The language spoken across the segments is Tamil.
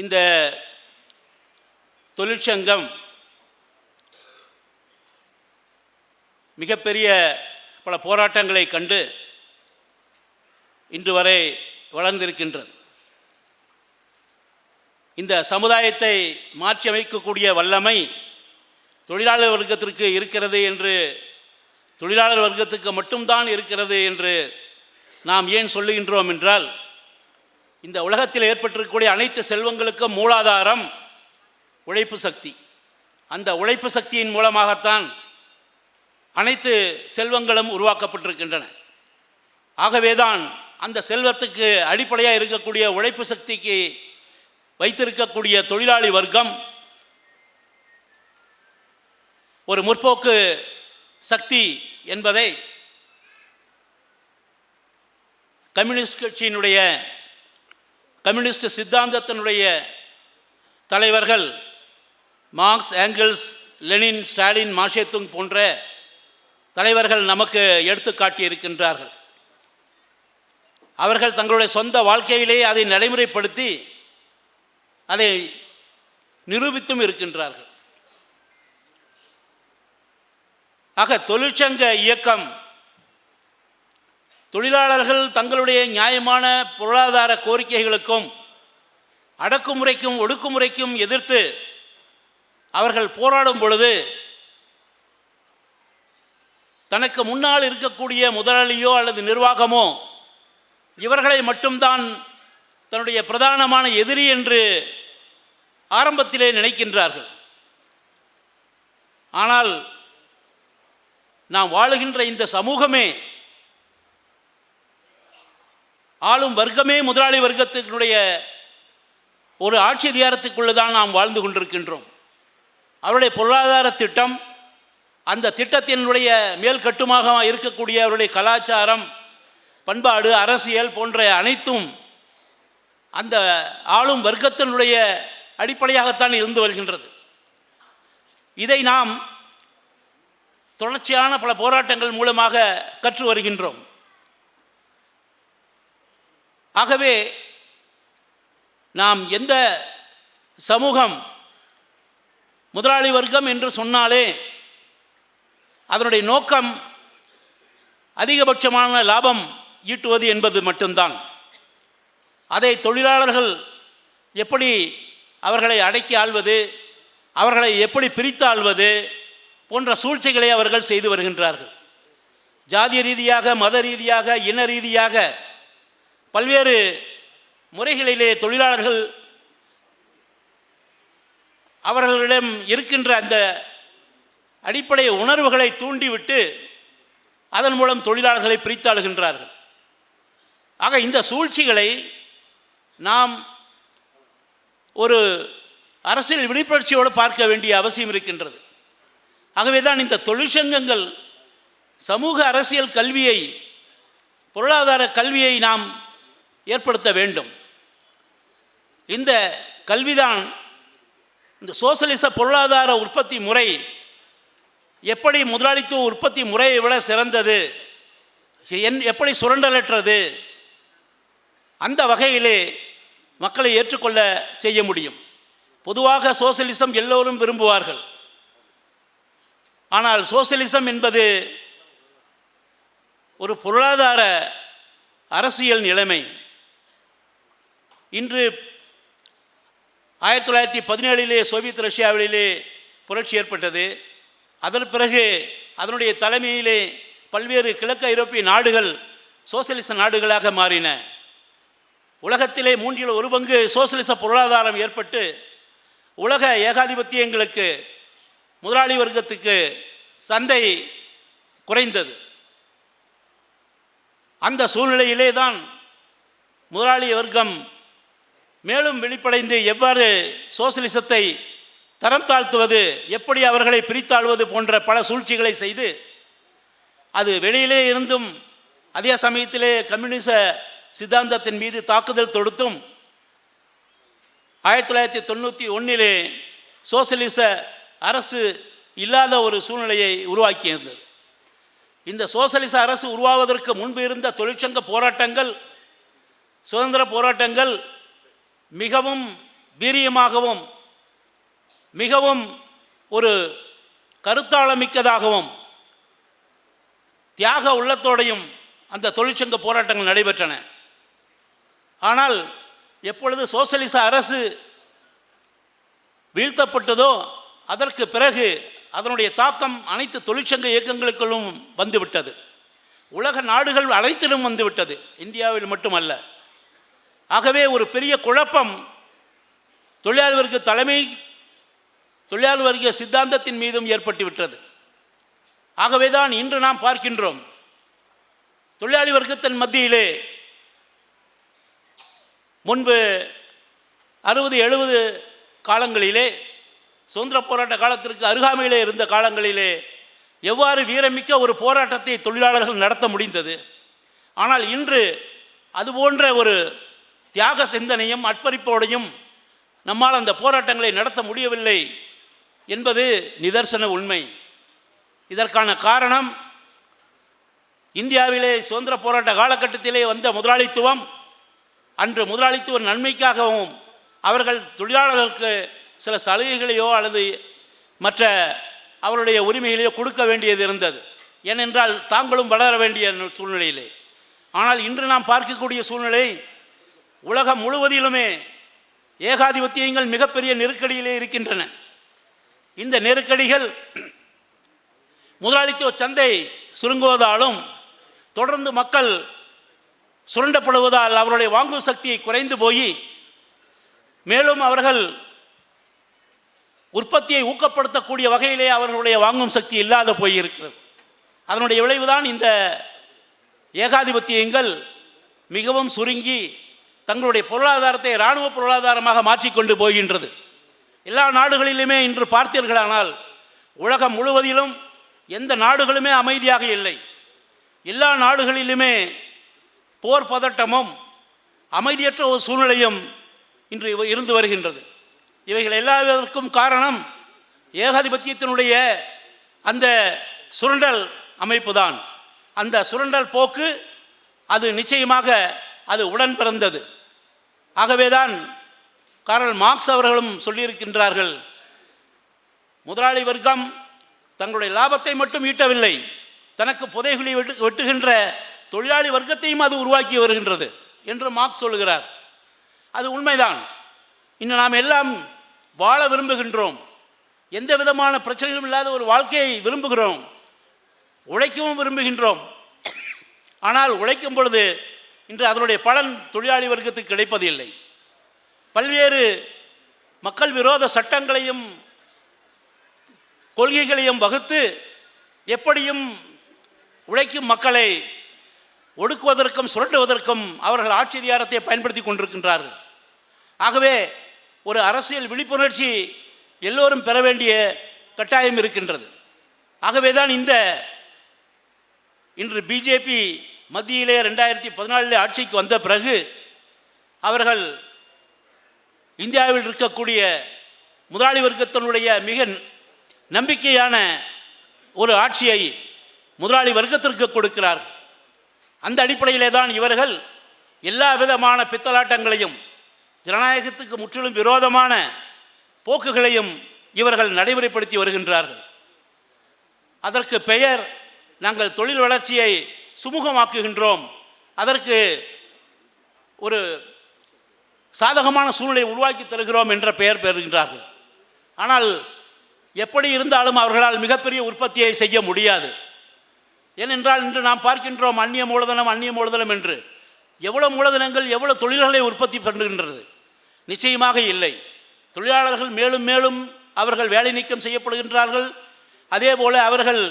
இந்த தொழிற்சங்கம் மிகப்பெரிய பல போராட்டங்களை கண்டு இன்று வரை வளர்ந்திருக்கின்றது. இந்த சமுதாயத்தை மாற்றி அமைக்கக்கூடிய வல்லமை தொழிலாளர் வர்க்கத்திற்கு இருக்கிறது என்று தொழிலாளர் வர்க்கத்துக்கு மட்டும்தான் இருக்கிறது என்று நாம் ஏன் சொல்லுகின்றோம் என்றால் இந்த உலகத்தில் ஏற்பட்டிருக்கக்கூடிய அனைத்து செல்வங்களுக்கும் மூலாதாரம் உழைப்பு சக்தி. அந்த உழைப்பு சக்தியின் மூலமாகத்தான் அனைத்து செல்வங்களும் உருவாக்கப்பட்டிருக்கின்றன. ஆகவேதான் அந்த செல்வத்துக்கு அடிப்படையாக இருக்கக்கூடிய உழைப்பு சக்திக்கு வைத்திருக்கக்கூடிய தொழிலாளி வர்க்கம் ஒரு முற்போக்கு சக்தி என்பதை கம்யூனிஸ்ட் கட்சியினுடைய கம்யூனிஸ்ட் சித்தாந்தத்தினுடைய தலைவர்கள் Marx Engels Lenin Stalin Mao Tsetung போன்ற தலைவர்கள் நமக்கு எடுத்து காட்டியிருக்கின்றார்கள். அவர்கள் தங்களுடைய சொந்த வாழ்க்கையிலேயே அதை நடைமுறைப்படுத்தி அதை நிரூபித்தும் இருக்கின்றார்கள். ஆக தொழிற்சங்க இயக்கம் தொழிலாளர்கள் தங்களுடைய நியாயமான பொருளாதார கோரிக்கைகளுக்கும் அடக்குமுறைக்கும் ஒடுக்குமுறைக்கும் எதிர்த்து அவர்கள் போராடும் பொழுது தனக்கு முன்னால் இருக்கக்கூடிய முதலாளியோ அல்லது நிர்வாகமோ இவர்களை மட்டும்தான் தன்னுடைய பிரதானமான எதிரி என்று ஆரம்பத்திலே நினைக்கின்றார்கள். ஆனால் நாம் வாழுகின்ற இந்த சமூகமே ஆளும் வர்க்கமே முதலாளி வர்க்கத்தினுடைய ஒரு ஆட்சி அதிகாரத்துக்குள்ளே தான் நாம் வாழ்ந்து கொண்டிருக்கின்றோம். அவருடைய பொருளாதார திட்டம் அந்த திட்டத்தினுடைய மேல் கட்டுமாக இருக்கக்கூடிய அவருடைய கலாச்சாரம் பண்பாடு அரசியல் போன்ற அனைத்தும் அந்த ஆளும் வர்க்கத்தினுடைய அடிப்படையாகத்தான் இருந்து வருகின்றது. இதை நாம் தொடர்ச்சியான பல போராட்டங்கள் மூலமாக கற்று வருகின்றோம். ஆகவே நாம் எந்த சமூகம் முதலாளி வர்க்கம் என்று சொன்னாலே அதனுடைய நோக்கம் அதிகபட்சமான லாபம் ஈட்டுவது என்பது மட்டும்தான். அதை தொழிலாளர்கள் எப்படி அவர்களை அடக்கி ஆள்வது அவர்களை எப்படி பிரித்து ஆள்வது போன்ற சூழ்ச்சிகளை அவர்கள் செய்து வருகின்றார்கள். ஜாதிய ரீதியாக மத ரீதியாக இன ரீதியாக பல்வேறு முறைகளிலே தொழிலாளர்கள் அவர்களிடம் இருக்கின்ற அந்த அடிப்படை உணர்வுகளை தூண்டிவிட்டு அதன் மூலம் தொழிலாளர்களை பிரித்தாளுகின்றார்கள் ஆக இந்த சூழ்ச்சிகளை நாம் ஒரு அரசியல் விழிப்புணர்ச்சியோடு பார்க்க வேண்டிய அவசியம் இருக்கின்றது. ஆகவே தான் இந்த தொழிற்சங்கங்கள் சமூக அரசியல் கல்வியை பொருளாதார கல்வியை நாம் ஏற்படுத்த வேண்டும். இந்த கல்விதான் இந்த சோசலிச பொருளாதார உற்பத்தி முறை எப்படி முதலாளித்துவ உற்பத்தி முறையை விட சிறந்தது என் எப்படி சுரண்டலற்றது அந்த வகையிலே மக்களை ஏற்றுக்கொள்ள செய்ய முடியும். பொதுவாக சோசலிசம் எல்லோரும் விரும்புவார்கள். ஆனால் சோசலிசம் என்பது ஒரு பொருளாதார அரசியல் நிலைமை. இன்று ஆயிரத்தி தொள்ளாயிரத்தி பதினேழிலே சோவியத் ரஷ்யாவிலே புரட்சி ஏற்பட்டது. அதன் பிறகு அதனுடைய தலைமையிலே பல்வேறு கிழக்கு ஐரோப்பிய நாடுகள் சோசியலிச நாடுகளாக மாறின. உலகத்திலே மூன்றில் ஒரு பங்கு சோசியலிச பொருளாதாரம் ஏற்பட்டு உலக ஏகாதிபத்தியங்களுக்கு முதலாளி வர்க்கத்துக்கு சந்தை குறைந்தது. அந்த சூழ்நிலையிலே தான் முதலாளி வர்க்கம் மேலும் வெளிப்படைந்து எவ்வாறு சோசலிசத்தை தரம் தாழ்த்துவது எப்படி அவர்களை பிரித்தாழ்வது போன்ற பல சூழ்ச்சிகளை செய்து அது வெளியிலே இருந்தும் அதே சமயத்திலே கம்யூனிச சித்தாந்தத்தின் மீது தாக்குதல் தொடுத்தும் ஆயிரத்தி தொள்ளாயிரத்தி தொண்ணூற்றி ஒன்றிலே சோசலிச அரசு இல்லாத ஒரு சூழ்நிலையை உருவாக்கியிருந்தது. இந்த சோசலிச அரசு உருவாவதற்கு முன்பு இருந்த தொழிற்சங்க போராட்டங்கள் சுதந்திர போராட்டங்கள் மிகவும் வீரியமாகவும் மிகவும் ஒரு கருத்தாளமிக்கதாகவும் தியாக உள்ளத்தோடையும் அந்த தொழிற்சங்க போராட்டங்கள் நடைபெற்றன. ஆனால் எப்பொழுது சோசலிச அரசு வீழ்த்தப்பட்டதோ அதற்கு பிறகு அதனுடைய தாக்கம் அனைத்து தொழிற்சங்க இயக்கங்களுக்குள்ளும் வந்துவிட்டது. உலக நாடுகள் அனைத்திலும் வந்துவிட்டது. இந்தியாவில் மட்டுமல்ல. ஆகவே ஒரு பெரிய குழப்பம் தொழிலாளி வர்க்க தலைமை தொழிலாளி வர்க்க சித்தாந்தத்தின் மீதும் ஏற்பட்டுவிட்டது ஆகவே தான் இன்று நாம் பார்க்கின்றோம் தொழிலாளி வர்க்கத்தின் மத்தியிலே முன்பு அறுபது எழுபது காலங்களிலே சுதந்திர போராட்ட காலத்திற்கு அருகாமையிலே இருந்த காலங்களிலே எவ்வாறு வீரமிக்க ஒரு போராட்டத்தை தொழிலாளர்கள் நடத்த முடிந்தது. ஆனால் இன்று அதுபோன்ற ஒரு தியாக சிந்தனையும் அர்ப்பணிப்போடையும் நம்மால் அந்த போராட்டங்களை நடத்த முடியவில்லை என்பது நிதர்சன உண்மை. இதற்கான காரணம் இந்தியாவிலே சுதந்திர போராட்ட காலகட்டத்திலே வந்த முதலாளித்துவம் அன்று முதலாளித்துவ நன்மைக்காகவும் அவர்கள் தொழிலாளர்களுக்கு சில சலுகைகளையோ அல்லது மற்ற அவருடைய உரிமைகளையோ கொடுக்க வேண்டியது இருந்தது. ஏனென்றால் தாங்களும் வளர வேண்டிய சூழ்நிலையிலே. ஆனால் இன்று நாம் பார்க்கக்கூடிய சூழ்நிலை உலகம் முழுவதிலுமே ஏகாதிபத்தியங்கள் மிகப்பெரிய நெருக்கடியிலே இருக்கின்றன. இந்த நெருக்கடிகள் முதலாளித்துவ சந்தை சுருங்குவதாலும் தொடர்ந்து மக்கள் சுரண்டப்படுவதால் அவருடைய வாங்கும் சக்தியை குறைந்து போய் மேலும் அவர்கள் உற்பத்தியை ஊக்கப்படுத்தக்கூடிய வகையிலே அவர்களுடைய வாங்கும் சக்தி இல்லாத போயிருக்கிறது. அதனுடைய விளைவுதான் இந்த ஏகாதிபத்தியங்கள் மிகவும் சுருங்கி தங்களுடைய பொருளாதாரத்தை இராணுவ பொருளாதாரமாக மாற்றிக்கொண்டு போகின்றது. எல்லா நாடுகளிலுமே இன்று பார்த்தீர்களானால் உலகம் முழுவதிலும் எந்த நாடுகளுமே அமைதியாக இல்லை. எல்லா நாடுகளிலுமே போர் பதட்டமும் அமைதியற்ற ஒரு சூழ்நிலையும் இன்று இருந்து வருகின்றது. இவைகள் எல்லாவதற்கும் காரணம் ஏகாதிபத்தியத்தினுடைய அந்த சுரண்டல் அமைப்பு தான் அந்த சுரண்டல் போக்கு அது நிச்சயமாக அது உடன் பிறந்தது. ஆகவேதான் காரல் மார்க்ஸ் அவர்களும் சொல்லியிருக்கின்றார்கள் முதலாளி வர்க்கம் தங்களுடைய லாபத்தை மட்டும் ஈட்டவில்லை தனக்கு புதைகுழி வெட்டு வெட்டுகின்ற தொழிலாளி வர்க்கத்தையும் அது உருவாக்கி வருகின்றது என்று மார்க்ஸ் சொல்லுகிறார். அது உண்மைதான். இன்னும் நாம் எல்லாம் வாழ விரும்புகின்றோம். எந்த விதமான பிரச்சனையும் இல்லாத ஒரு வாழ்க்கையை விரும்புகிறோம். உழைக்கவும் விரும்புகின்றோம். ஆனால் உழைக்கும் பொழுது இன்று அதனுடைய பலன் தொழிலாளி வர்க்கத்துக்கு கிடைப்பதில்லை பல்வேறு மக்கள் விரோத சட்டங்களையும் கொள்கைகளையும் வகுத்து எப்படியும் உழைக்கும் மக்களை ஒடுக்குவதற்கும் சுரண்டுவதற்கும் அவர்கள் ஆட்சி அதிகாரத்தை பயன்படுத்தி கொண்டிருக்கின்றார்கள். ஆகவே ஒரு அரசியல் விழிப்புணர்ச்சி எல்லோரும் பெற வேண்டிய கட்டாயம் இருக்கின்றது. ஆகவே தான் இந்த இன்று பிஜேபி மத்தியிலே ரெண்டாயிரத்தி பதினாலில் ஆட்சிக்கு வந்த பிறகு அவர்கள் இந்தியாவில் இருக்கக்கூடிய முதலாளி வர்க்கத்தினுடைய மிக நம்பிக்கையான ஒரு ஆட்சியை முதலாளி வர்க்கத்திற்கு கொடுக்கிறார். அந்த அடிப்படையிலே தான் இவர்கள் எல்லா விதமான பித்தலாட்டங்களையும் ஜனநாயகத்துக்கு முற்றிலும் விரோதமான போக்குகளையும் இவர்கள் நடைமுறைப்படுத்தி வருகின்றார்கள். அதற்கு பெயர் நாங்கள் தொழில் வளர்ச்சியை சுமூகமாக்குகின்றோம். அதற்கு ஒரு சாதகமான சூழ்நிலை உருவாக்கி தருகிறோம் என்ற பெயர் பெறுகின்றார்கள். ஆனால் எப்படி இருந்தாலும் அவர்களால் மிகப்பெரிய உற்பத்தியை செய்ய முடியாது. ஏனென்றால் இன்று நாம் பார்க்கின்றோம் அந்நிய மூலதனம் அந்நிய மூலதனம் என்று. எவ்வளோ மூலதனங்கள் எவ்வளோ தொழில்களை உற்பத்தி பண்ணுகின்றது? நிச்சயமாக இல்லை. தொழிலாளர்கள் மேலும் மேலும் அவர்கள் வேலை நீக்கம் செய்யப்படுகின்றார்கள். அதே போல அவர்கள்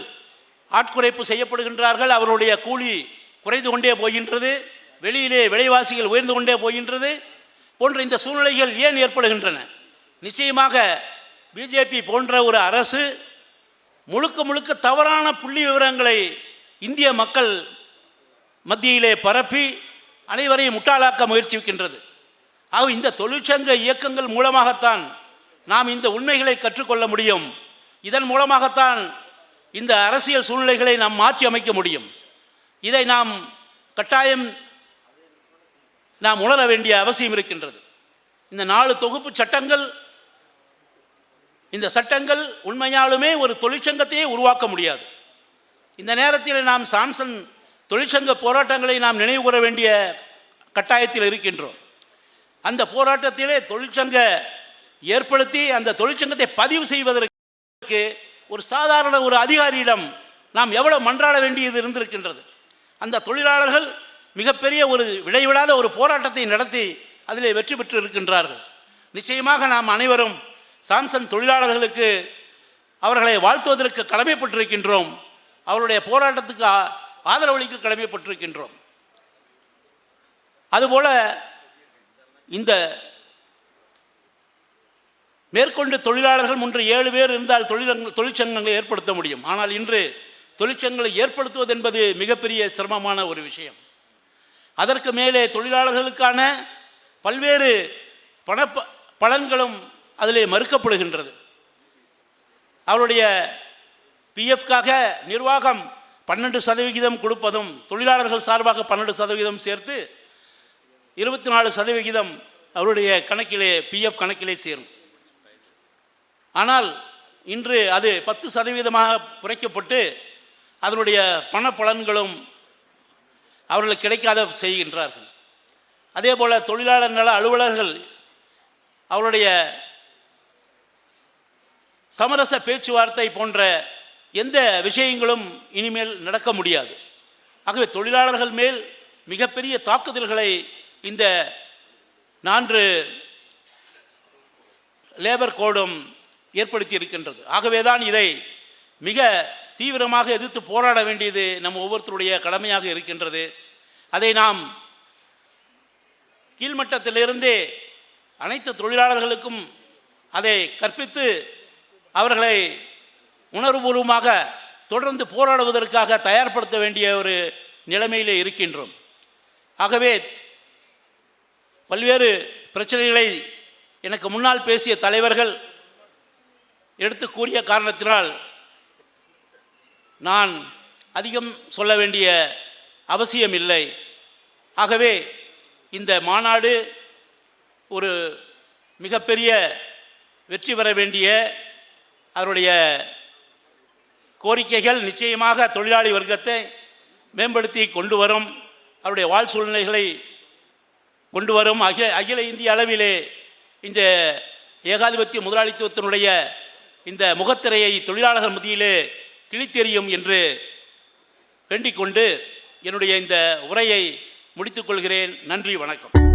ஆட்குறைப்பு செய்யப்படுகின்றார்கள். அவருடைய கூலி குறைந்து கொண்டே போகின்றது. வெளியிலே விலைவாசிகள் உயர்ந்து கொண்டே போகின்றது. போன்ற இந்த சூழ்நிலைகள் ஏன் ஏற்படுகின்றன? நிச்சயமாக பிஜேபி போன்ற ஒரு அரசு முழுக்க முழுக்க தவறான புள்ளி விவரங்களை இந்திய மக்கள் மத்தியிலே பரப்பி அனைவரையும் முட்டாளாக்க முயற்சிக்கின்றது. ஆக இந்த தொழிற்சங்க இயக்கங்கள் மூலமாகத்தான் நாம் இந்த உண்மைகளை கற்றுக்கொள்ள முடியும். இதன் மூலமாகத்தான் இந்த அரசியல் சூழ்நிலைகளை நாம் மாற்றி அமைக்க முடியும். இதை நாம் கட்டாயம் நாம் உணர வேண்டிய அவசியம் இருக்கின்றது. இந்த நாலு தொகுப்பு சட்டங்கள் இந்த சட்டங்கள் உண்மையாலுமே ஒரு தொழிற்சங்கத்தையே உருவாக்க முடியாது. இந்த நேரத்தில் நாம் சாம்சன் தொழிற்சங்க போராட்டங்களை நாம் நினைவு கூற வேண்டிய கட்டாயத்தில் இருக்கின்றோம். அந்த போராட்டத்திலே தொழிற்சங்க ஏற்படுத்தி அந்த தொழிற்சங்கத்தை பதிவு செய்வதற்கு ஒரு சாதாரண ஒரு அதிகாரியிடம் நாம் எவ்வளோ மன்றாட வேண்டியது இருந்திருக்கின்றது? அந்த தொழிலாளர்கள் மிகப்பெரிய ஒரு விடைவிடாத ஒரு போராட்டத்தை நடத்தி அதிலே வெற்றி பெற்று இருக்கின்றார்கள். நிச்சயமாக நாம் அனைவரும் சாம்சங் தொழிலாளர்களுக்கு அவர்களை வாழ்த்துவதற்கு கடமைப்பட்டிருக்கின்றோம். அவருடைய போராட்டத்துக்கு ஆதரவளிக்க கடமைப்பட்டிருக்கின்றோம். அதுபோல இந்த மேற்கொண்டு தொழிலாளர்கள் முன்று ஏழு பேர் இருந்தால் தொழிலங்கள் தொழிற்சங்கங்களை ஏற்படுத்த முடியும். ஆனால் இன்று தொழிற்சங்கங்களை ஏற்படுத்துவது என்பது மிகப்பெரிய சிரமமான ஒரு விஷயம். அதற்கு மேலே தொழிலாளர்களுக்கான பல்வேறு பண பலன்களும் அதிலே மறுக்கப்படுகின்றது. அவருடைய பிஎஃப்காக நிர்வாகம் பன்னெண்டு சதவிகிதம் கொடுப்பதும் தொழிலாளர்கள் சார்பாக பன்னெண்டு சதவிகிதம் சேர்த்து இருபத்தி நாலு சதவிகிதம் அவருடைய கணக்கிலே பிஎஃப் கணக்கிலே சேரும். ஆனால் இன்று அது பத்து சதவீதமாக குறைக்கப்பட்டு அதனுடைய பண பலன்களும் அவர்களுக்கு கிடைக்காத செய்கின்றார்கள். அதே போல் தொழிலாளர் நல அலுவலர்கள் அவருடைய சமரச பேச்சுவார்த்தை போன்ற எந்த விஷயங்களும் இனிமேல் நடக்க முடியாது. ஆகவே தொழிலாளர்கள் மேல் மிகப்பெரிய தாக்குதல்களை இந்த நான்கு லேபர் கோடும் ஏற்படுத்தி இருக்கின்றது ஆகவே தான் இதை மிக தீவிரமாக எதிர்த்து போராட வேண்டியது நம் ஒவ்வொருத்தருடைய கடமையாக இருக்கின்றது. அதை நாம் கீழ்மட்டத்திலிருந்தே அனைத்து தொழிலாளர்களுக்கும் அதை கற்பித்து அவர்களை உணர்வுபூர்வமாக தொடர்ந்து போராடுவதற்காக தயார்படுத்த வேண்டிய ஒரு நிலைமையிலே இருக்கின்றோம். ஆகவே பல்வேறு பிரச்சனைகளை எனக்கு முன்னால் பேசிய தலைவர்கள் எடுத்து கூறிய காரணத்தினால் நான் அதிகம் சொல்ல வேண்டிய அவசியம் இல்லை ஆகவே இந்த மாநாடு ஒரு மிகப்பெரிய வெற்றி பெற வேண்டிய அவருடைய கோரிக்கைகள் நிச்சயமாக தொழிலாளி வர்க்கத்தை மேம்படுத்தி கொண்டு வரும் அவருடைய வாழ் சூழ்நிலைகளை கொண்டு வரும். அகில அகில இந்திய அளவிலே இந்த ஏகாதிபத்திய முதலாளித்துவத்தினுடைய இந்த முகத்திரையை தொழிலாளர்கள் மத்தியிலே கிழித்தெறியும் என்று வேண்டிக் கொண்டு என்னுடைய இந்த உரையை முடித்துக்கொள்கிறேன் நன்றி வணக்கம்.